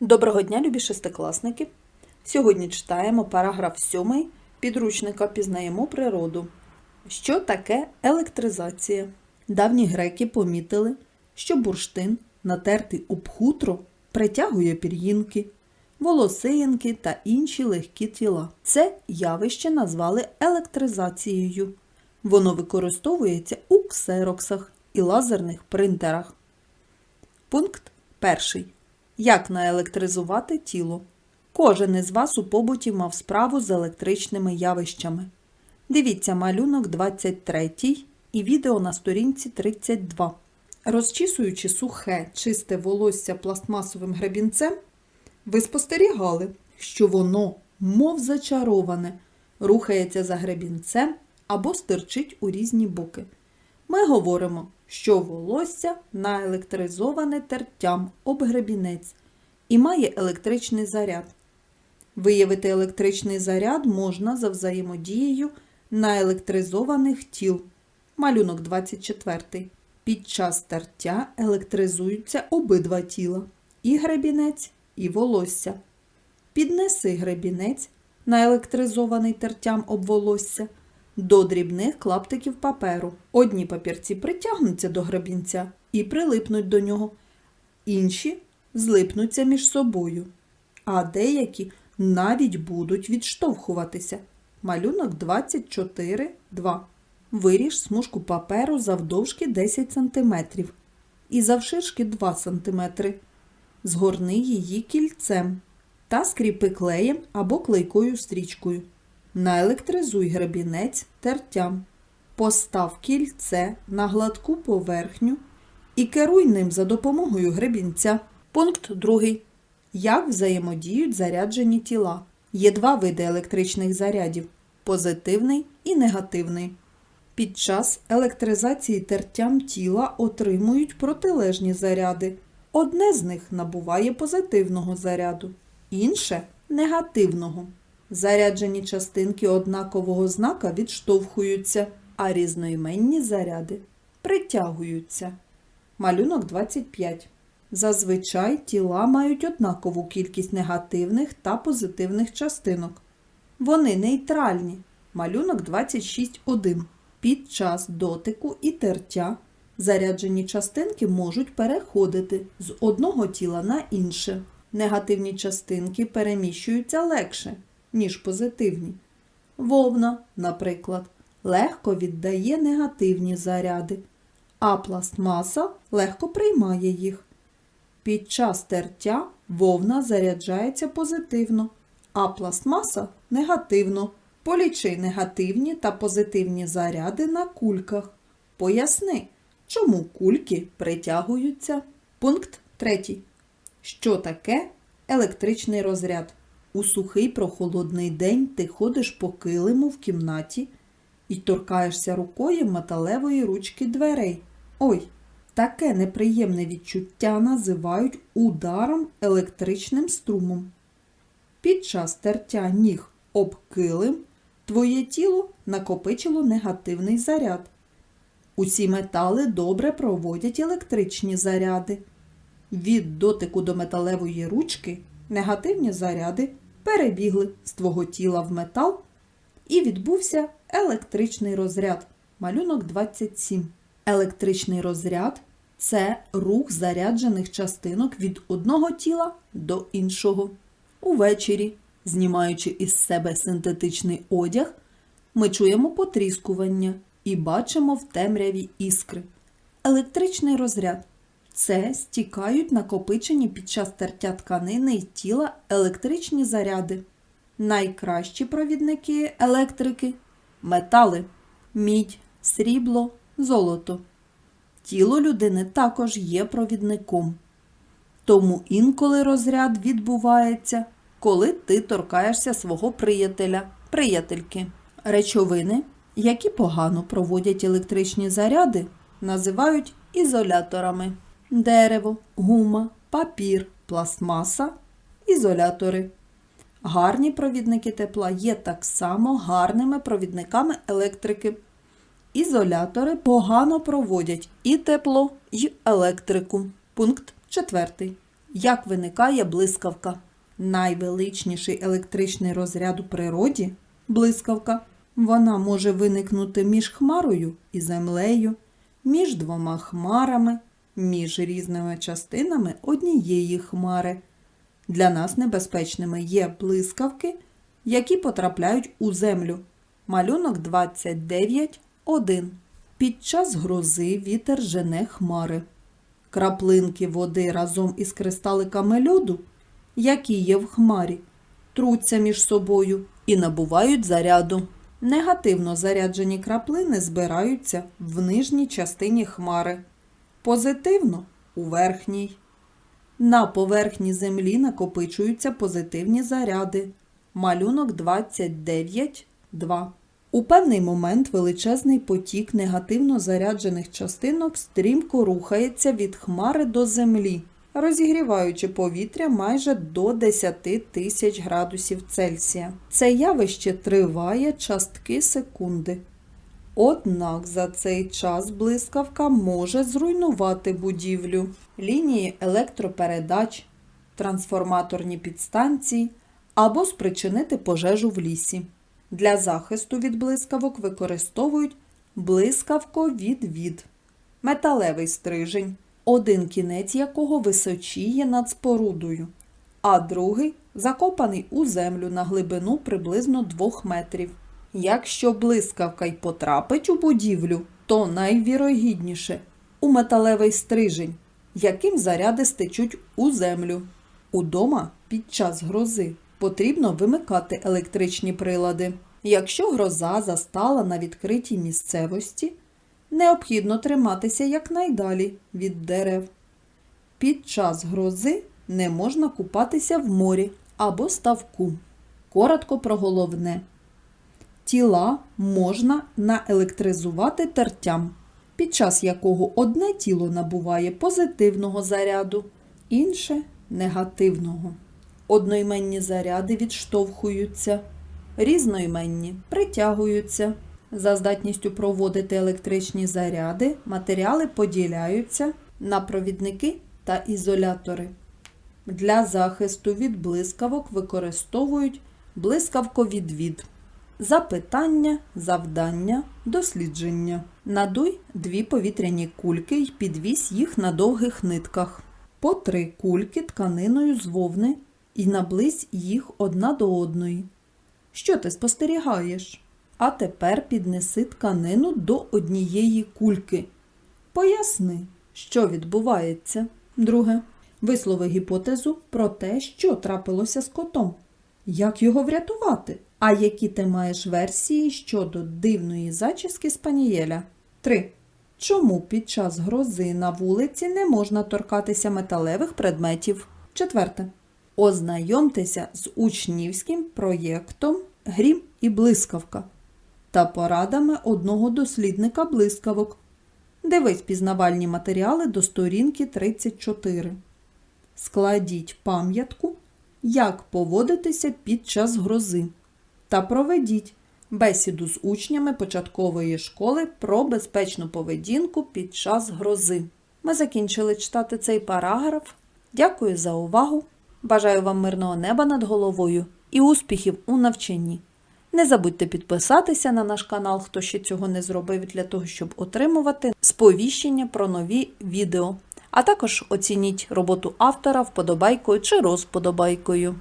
Доброго дня, любі шестикласники! Сьогодні читаємо параграф 7 підручника Пізнаємо природу. Що таке електризація? Давні греки помітили, що бурштин, натертий об хутро, притягує пір'їнки, волосинки та інші легкі тіла. Це явище назвали електризацією. Воно використовується у ксероксах і лазерних принтерах. Пункт перший. Як наелектризувати тіло? Кожен із вас у побуті мав справу з електричними явищами. Дивіться малюнок 23 і відео на сторінці 32. Розчісуючи сухе, чисте волосся пластмасовим гребінцем, ви спостерігали, що воно, мов зачароване, рухається за гребінцем або стирчить у різні боки. Ми говоримо, що волосся наелектризоване тертям об гребінець і має електричний заряд. Виявити електричний заряд можна за взаємодією наелектризованих тіл. Малюнок 24. Під час тертя електризуються обидва тіла і гребінець, і волосся. Піднеси гребінець, наелектризований тертям об волосся, до дрібних клаптиків паперу. Одні папірці притягнуться до гребінця і прилипнуть до нього, інші злипнуться між собою, а деякі навіть будуть відштовхуватися. Малюнок 24.2. Виріж смужку паперу завдовжки 10 см і завширшки 2 см. Згорни її кільцем та скріпи клеєм або клейкою стрічкою. Наелектризуй гребінець тертям. Постав кільце на гладку поверхню і керуй ним за допомогою гребінця. Пункт 2. Як взаємодіють заряджені тіла? Є два види електричних зарядів позитивний і негативний. Під час електризації тертям тіла отримують протилежні заряди. Одне з них набуває позитивного заряду, інше негативного. Заряджені частинки однакового знака відштовхуються, а різноіменні заряди притягуються. Малюнок 25. Зазвичай тіла мають однакову кількість негативних та позитивних частинок. Вони нейтральні. Малюнок 26.1. Під час дотику і тертя заряджені частинки можуть переходити з одного тіла на інше. Негативні частинки переміщуються легше, ніж позитивні. Вовна, наприклад, легко віддає негативні заряди, а пластмаса легко приймає їх. Під час тертя вовна заряджається позитивно, а пластмаса негативно. Полічи негативні та позитивні заряди на кульках. Поясни, чому кульки притягуються. Пункт 3. Що таке електричний розряд? У сухий прохолодний день ти ходиш по килиму в кімнаті і торкаєшся рукою металевої ручки дверей. Ой, таке неприємне відчуття називають ударом електричним струмом. Під час тертя ніг об килим твоє тіло накопичило негативний заряд. Усі метали добре проводять електричні заряди. Від дотику до металевої ручки негативні заряди перебігли з твого тіла в метал і відбувся електричний розряд. Малюнок 27. Електричний розряд це рух заряджених частинок від одного тіла до іншого. Увечері, знімаючи із себе синтетичний одяг, ми чуємо потріскування і бачимо в темряві іскри. Електричний розряд це стікають накопичені під час тертя тканини і тіла електричні заряди. Найкращі провідники електрики метали, мідь, срібло, золото. Тіло людини також є провідником. Тому інколи розряд відбувається, коли ти торкаєшся свого приятеля, приятельки. Речовини, які погано проводять електричні заряди, називають ізоляторами. Дерево, гума, папір, пластмаса ізолятори. Гарні провідники тепла є так само гарними провідниками електрики. Ізолятори погано проводять і тепло, і електрику. Пункт 4. Як виникає блискавка? Найвеличніший електричний розряд у природі блискавка. Вона може виникнути між хмарою і землею, між двома хмарами, між різними частинами однієї хмари. Для нас небезпечними є блискавки, які потрапляють у землю. Малюнок 29.1. Під час грози вітер жене хмари. Краплинки води разом із кристаликами льоду, які є в хмарі, труться між собою і набувають заряду. Негативно заряджені краплини збираються в нижній частині хмари, позитивно у верхній. На поверхні землі накопичуються позитивні заряди. Малюнок 29.2. У певний момент величезний потік негативно заряджених частинок стрімко рухається від хмари до землі, розігріваючи повітря майже до 10 тисяч градусів Цельсія. Це явище триває частки секунди. Однак за цей час блискавка може зруйнувати будівлю, лінії електропередач, трансформаторні підстанції або спричинити пожежу в лісі. Для захисту від блискавок використовують блискавковідвід, металевий стрижень, один кінець якого височіє над спорудою, а другий закопаний у землю на глибину приблизно 2 метрів. Якщо блискавка й потрапить у будівлю, то найвірогідніше у металевий стрижень, яким заряди стечуть у землю. Удома під час грози потрібно вимикати електричні прилади. Якщо гроза застала на відкритій місцевості, необхідно триматися якнайдалі від дерев. Під час грози не можна купатися в морі або ставку. Коротко про головне. Тіла можна наелектризувати тертям, під час якого одне тіло набуває позитивного заряду, інше негативного. Одноіменні заряди відштовхуються, різноіменні притягуються. За здатністю проводити електричні заряди матеріали поділяються на провідники та ізолятори. Для захисту від блискавок використовують блискавковідвід. Запитання, завдання, дослідження. Надуй дві повітряні кульки і підвісь їх на довгих нитках. По три кульки тканиною з вовни і наблизь їх одна до одної. Що ти спостерігаєш? А тепер піднеси тканину до однієї кульки. Поясни, що відбувається. Друге. Вислови гіпотезу про те, що трапилося з котом. Як його врятувати? А які ти маєш версії щодо дивної зачіски спанієля? 3. Чому під час грози на вулиці не можна торкатися металевих предметів? Четверте. Ознайомтеся з учнівським проєктом Грім і блискавка та порадами одного дослідника блискавок. Дивись пізнавальні матеріали до сторінки 34. Складіть пам'ятку, як поводитися під час грози. Та проведіть бесіду з учнями початкової школи про безпечну поведінку під час грози. Ми закінчили читати цей параграф. Дякую за увагу! Бажаю вам мирного неба над головою і успіхів у навчанні. Не забудьте підписатися на наш канал, хто ще цього не зробив, для того, щоб отримувати сповіщення про нові відео. А також оцініть роботу автора вподобайкою чи розподобайкою.